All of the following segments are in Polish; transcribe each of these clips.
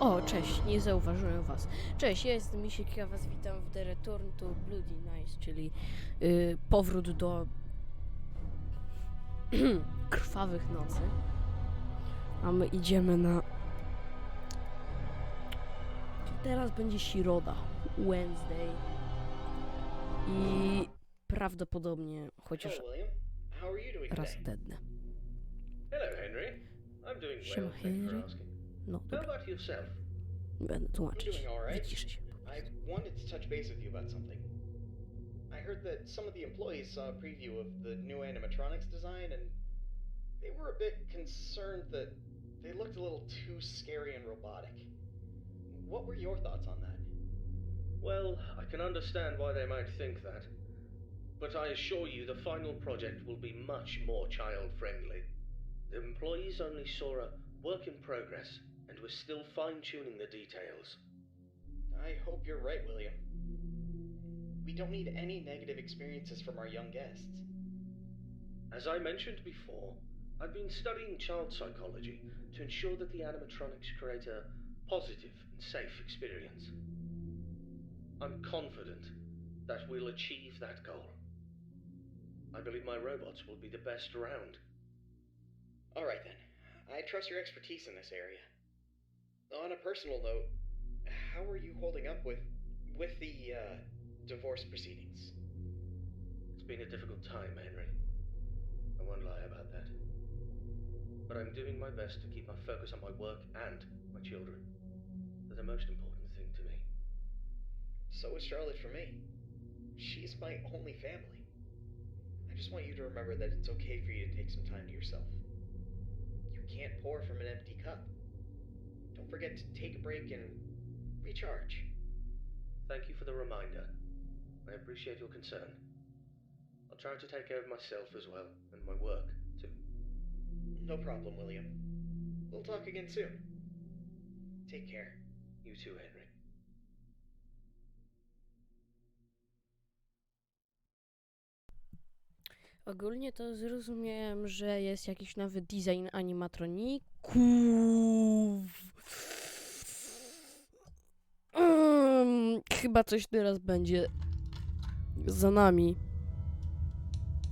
O, cześć, nie zauważyłem was. Cześć, ja jestem Misiek, ja was witam w The Return to Bloody Night, czyli y, powrót do krwawych nocy. A my idziemy na... Teraz będzie Środa, Wednesday. I prawdopodobnie, chociaż raz dednę. Hello, Henry. I'm doing well, thank you for asking. No, How dobra, about yourself? nie będę tłumaczyć. doing all right. Wyciszę się. I wanted to touch base with you about something. I heard that some of the employees saw a preview of the new animatronics design and they were a bit concerned that they looked a little too scary and robotic. What were your thoughts on that? Well, I can understand why they might think that. But I assure you the final project will be much more child friendly. The employees only saw a work in progress and we're still fine tuning the details. I hope you're right, William. We don't need any negative experiences from our young guests. As I mentioned before, I've been studying child psychology to ensure that the animatronics create a positive and safe experience. I'm confident that we'll achieve that goal. I believe my robots will be the best around. All right then. I trust your expertise in this area. On a personal note, how are you holding up with with the uh, divorce proceedings? It's been a difficult time, Henry. I won't lie about that. But I'm doing my best to keep my focus on my work and my children. They're the most important thing to me. So is Charlotte for me. She's my only family. I just want you to remember that it's okay for you to take some time to yourself. You can't pour from an empty cup. Don't forget to take a break and recharge. Thank you for the reminder. I appreciate your concern. I'll try to take care of myself as well, and my work, too. No problem, William. We'll talk again soon. Take care. You too, Henry. Ogólnie to zrozumiałem, że jest jakiś nowy design animatroników. Chyba coś teraz będzie za nami.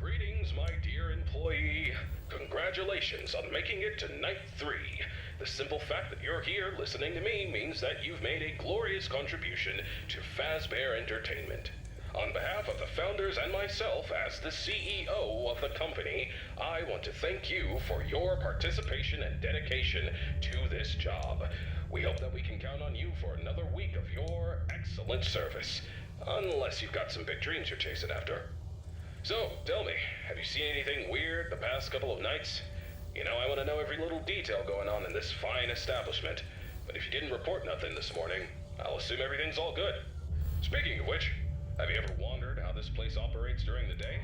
Greetings, my dear employee. Congratulations on making it to night three. The simple fact that you're here listening to me means that you've made a glorious contribution to Fazbear Entertainment. On behalf of the founders and myself, as the CEO of the company, I want to thank you for your participation and dedication to this job. We hope that we can count on you for another week of your excellent service. Unless you've got some big dreams you're chasing after. So, tell me, have you seen anything weird the past couple of nights? You know, I want to know every little detail going on in this fine establishment. But if you didn't report nothing this morning, I'll assume everything's all good. Speaking of which, have you ever wondered how this place operates during the day?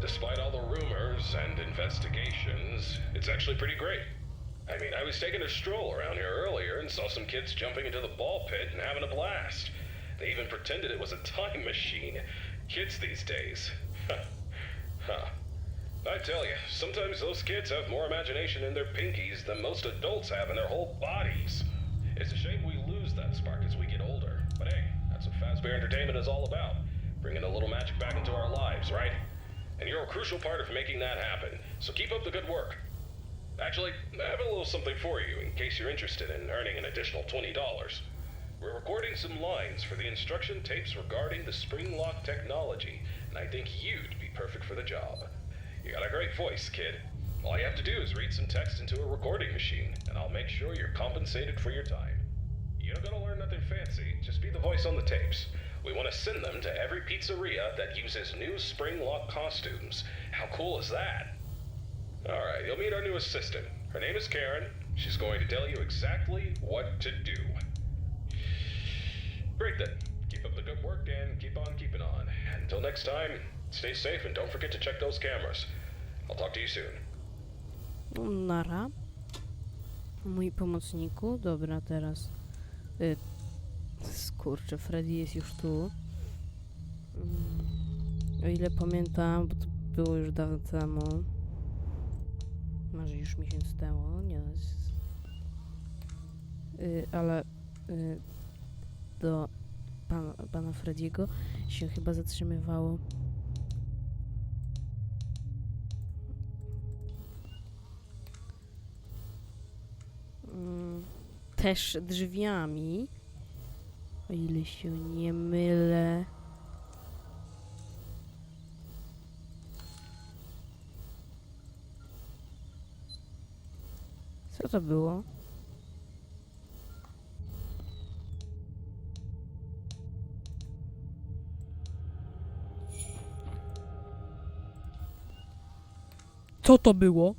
Despite all the rumors and investigations, it's actually pretty great. I mean, I was taking a stroll around here earlier and saw some kids jumping into the ball pit and having a blast. They even pretended it was a time machine. Kids these days. huh. I tell you, sometimes those kids have more imagination in their pinkies than most adults have in their whole bodies. Fazbear Entertainment is all about. Bringing a little magic back into our lives, right? And you're a crucial part of making that happen. So keep up the good work. Actually, I have a little something for you in case you're interested in earning an additional $20. We're recording some lines for the instruction tapes regarding the spring lock technology, and I think you'd be perfect for the job. You got a great voice, kid. All you have to do is read some text into a recording machine, and I'll make sure you're compensated for your time. You don't gotta learn nothing fancy, just be the voice on the tapes. We want to send them to every pizzeria that uses new spring lock costumes. How cool is that? Alright, you'll meet our new assistant. Her name is Karen. She's going to tell you exactly what to do. Great then. Keep up the good work and keep on keeping on. Until next time, stay safe and don't forget to check those cameras. I'll talk to you soon. Nara. Mój pomocniku. Dobra, teraz. Y, skurczę, Freddy jest już tu. Mm, O ile pamiętam, bo to było już dawno temu. Może już miesiąc temu, nie no, jest... y, ale y, do pana, pana Frediego się chyba zatrzymywało. Też drzwiami, o ile się nie mylę. Co to było? Co to było?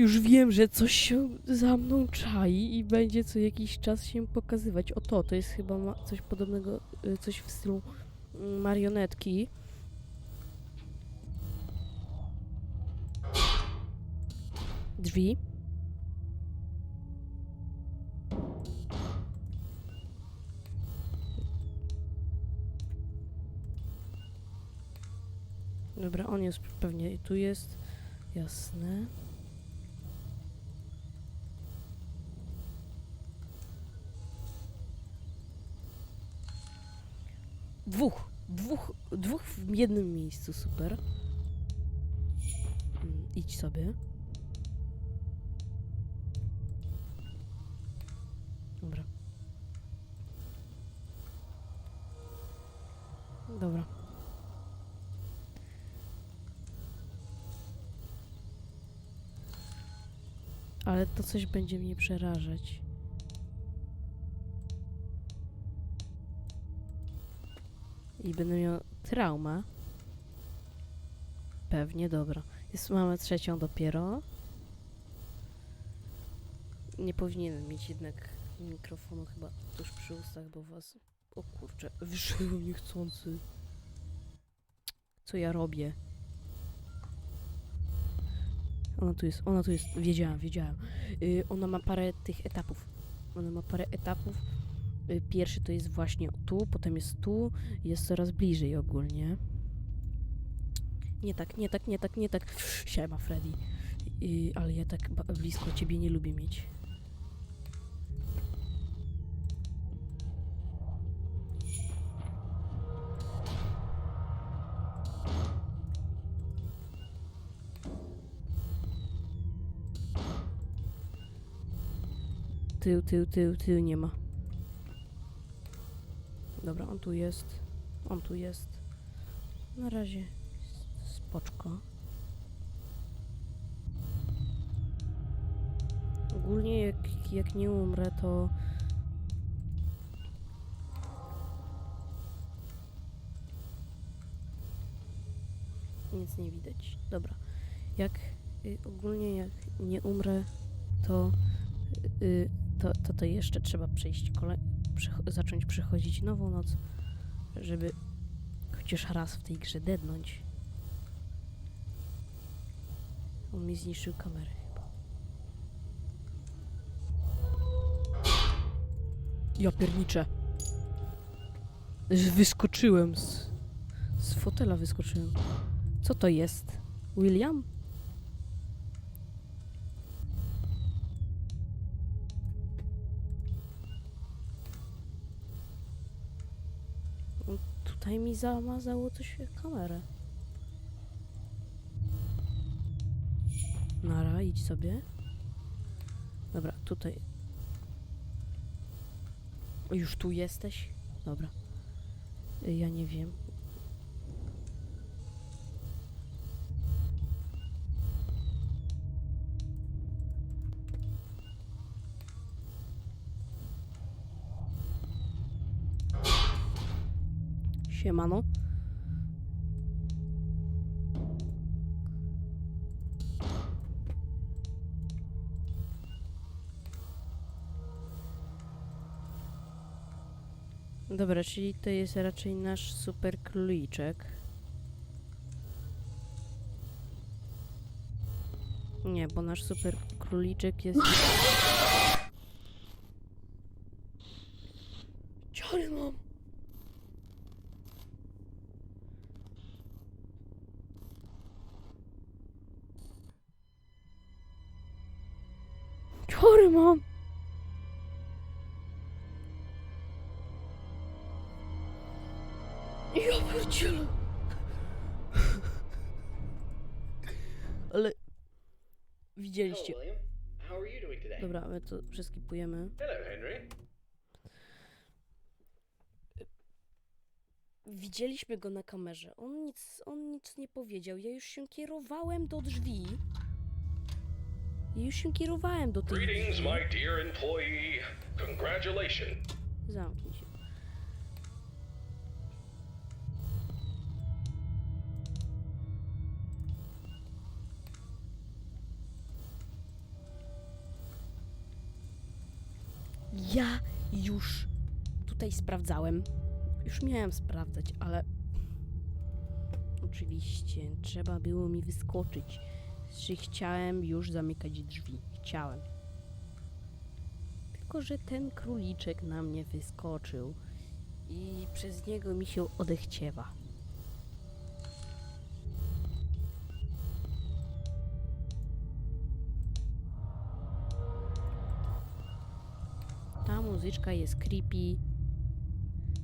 Już wiem, że coś się za mną czai i będzie co jakiś czas się pokazywać. O to, to jest chyba coś podobnego, y, coś w stylu mm, marionetki. Drzwi. Dobra, on jest pewnie tu jest. Jasne. Dwóch. Dwóch, dwóch w jednym miejscu, super. Mm, Idź sobie. Dobra. Dobra. Ale to coś będzie mnie przerażać. I będę miał traumę. Pewnie, dobra. Jest, mamy trzecią dopiero. Nie powinienem mieć jednak mikrofonu chyba tuż przy ustach, bo was... O kurczę, wyszedłem niechcący. Co ja robię? Ona tu jest, ona tu jest, wiedziałam, wiedziałam. Y, ona ma parę tych etapów. Ona ma parę etapów. Y, pierwszy to jest właśnie tu, potem jest tu, jest coraz bliżej ogólnie. Nie tak, nie tak, nie tak, nie tak. Siema, Freddy. Y, ale ja tak blisko ciebie nie lubię mieć. Tył, tył, tył, tył nie ma. Dobra, on tu jest. On tu jest. Na razie spoczko. Ogólnie jak, jak nie umrę, to... Nic nie widać. Dobra. Jak y, ogólnie jak nie umrę, to y, to, to, to jeszcze trzeba przejść kolej, przycho- zacząć przechodzić nową noc, żeby chociaż raz w tej grze dednąć. On mi zniszczył kamerę chyba. Ja pierniczę. Wyskoczyłem z, z fotela wyskoczyłem. Co to jest? William? Tutaj mi zamazało coś kamerę. Nara, idź sobie. Dobra, tutaj. Już tu jesteś? Dobra. Ja nie wiem. Siemano. Dobra, czyli to jest raczej nasz super króliczek. Nie, bo nasz super króliczek jest... Ciary mam! Chory mam. Ja pierdzielę. Ale widzieliście. Dobra, my to przeskipujemy. Hello, Henry. Widzieliśmy go na kamerze. On nic, on nic nie powiedział. Ja już się kierowałem do drzwi. Już się kierowałem do Greetings, drzwi. my dear employee. Congratulations. Zamknij się. Ja już tutaj sprawdzałem. Już miałem sprawdzać, ale oczywiście trzeba było mi wyskoczyć. Czy chciałem już zamykać drzwi? Chciałem. Tylko, że ten króliczek na mnie wyskoczył i przez niego mi się odechciewa. Ta muzyczka jest creepy.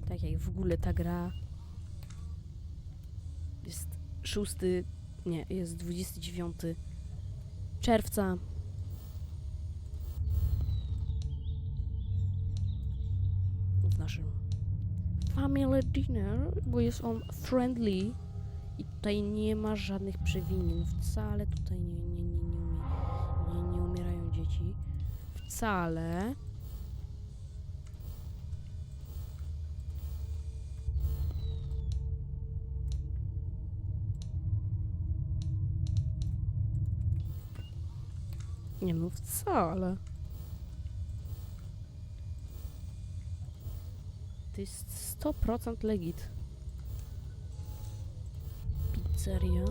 Tak jak w ogóle ta gra. Jest 6. Nie, jest 29 czerwca w naszym family dinner, bo jest on friendly i tutaj nie ma żadnych przewinień. Wcale tutaj nie, nie, nie, nie, nie, nie umierają dzieci. Wcale. Nie no, wcale. To jest 100% legit. Pizzeria.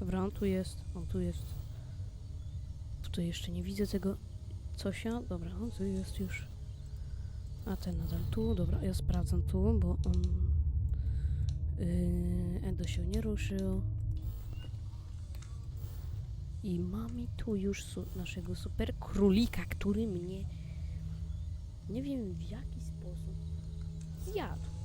Dobra, on tu jest, on tu jest. Tutaj jeszcze nie widzę tego cosia. Dobra, on tu jest już. A ten nadal tu. Dobra, ja sprawdzam tu, bo on... Yy, Endo się nie ruszył. I mamy tu już su naszego super królika, który mnie nie wiem w jaki sposób zjadł.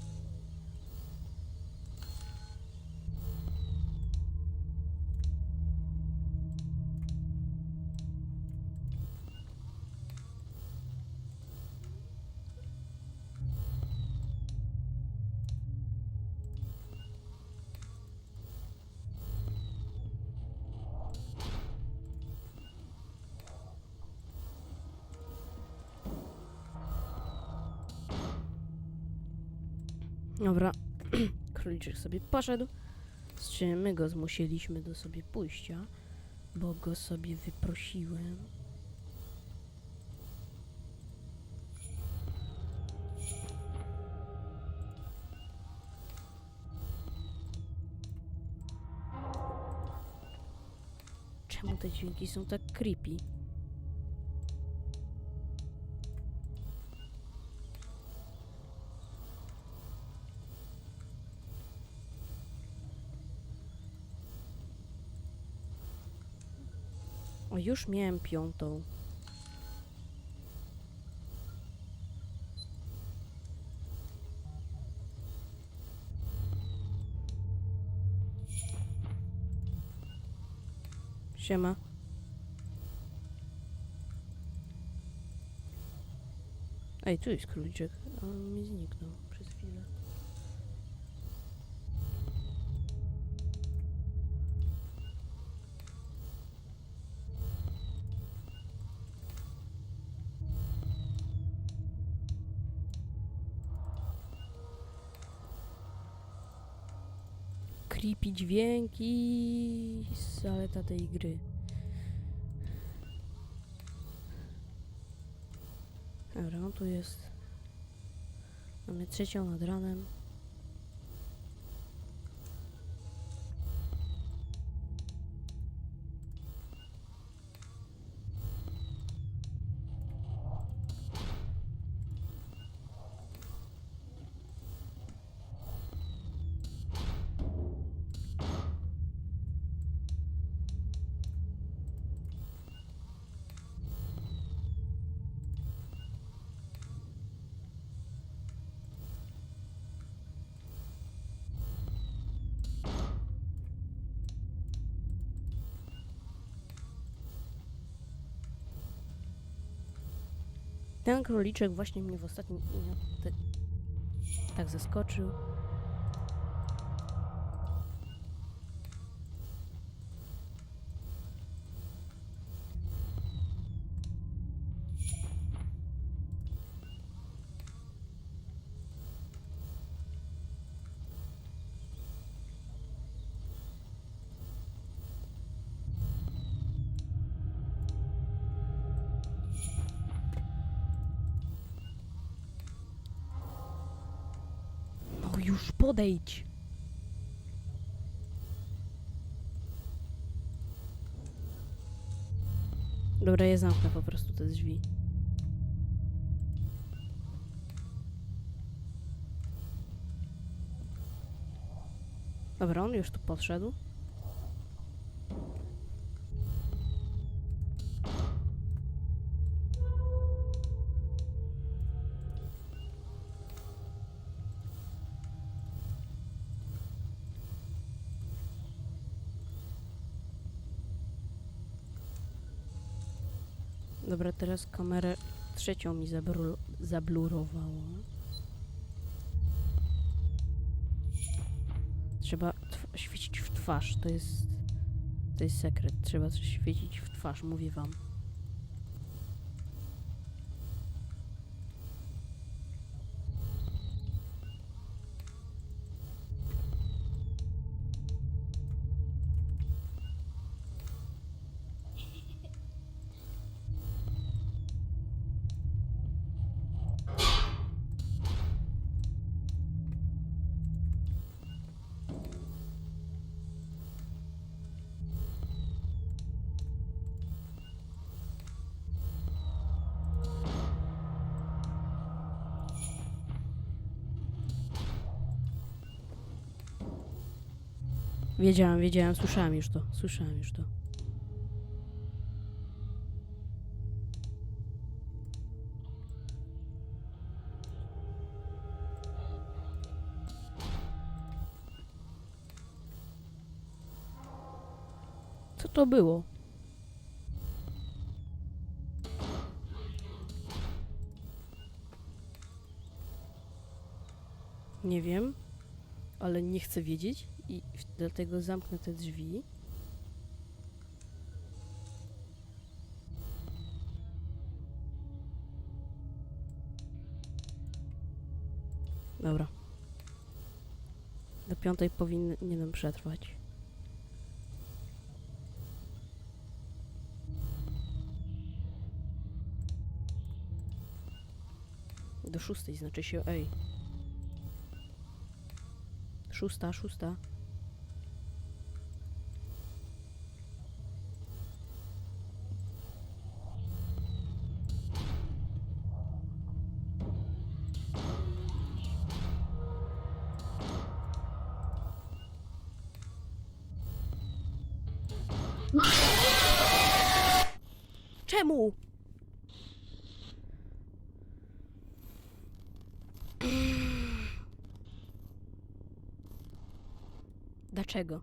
Dobra, króliczek sobie poszedł, z czym my go zmusiliśmy do sobie pójścia, bo go sobie wyprosiłem. Czemu te dźwięki są tak creepy? Już miałem piątą. Siema. Ej, tu jest króliczek. a On mi zniknął creepy dźwięki zaleta tej gry. Dobra, on tu jest. Mamy trzecią nad ranem. Ten króliczek właśnie mnie w ostatnim tak zaskoczył. Już podejdź. Dobra, ja zamknę po prostu te drzwi. Dobra, on już tu podszedł. Teraz kamerę trzecią mi zablurowało. Trzeba świecić w twarz, to jest... To jest sekret, trzeba świecić w twarz, mówię wam. Wiedziałam, wiedziałam, słyszałam już to, słyszałam już to. Co to było? Nie wiem, ale nie chcę wiedzieć i dlatego zamknę te drzwi. Dobra. Do piątej powinienem przetrwać. Do szóstej znaczy się, ej. Szósta, szósta. Czemu? Dlaczego?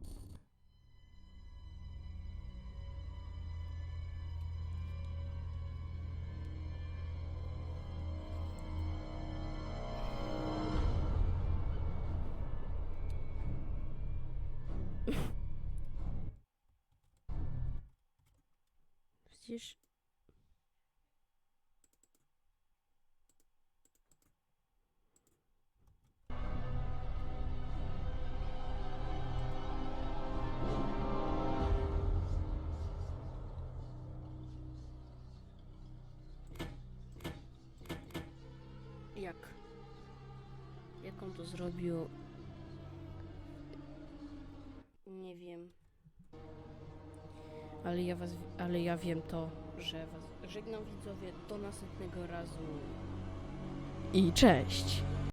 Przecież zrobił? Nie wiem. Ale ja was, ale ja wiem to, że was żegnam widzowie do następnego razu. I cześć!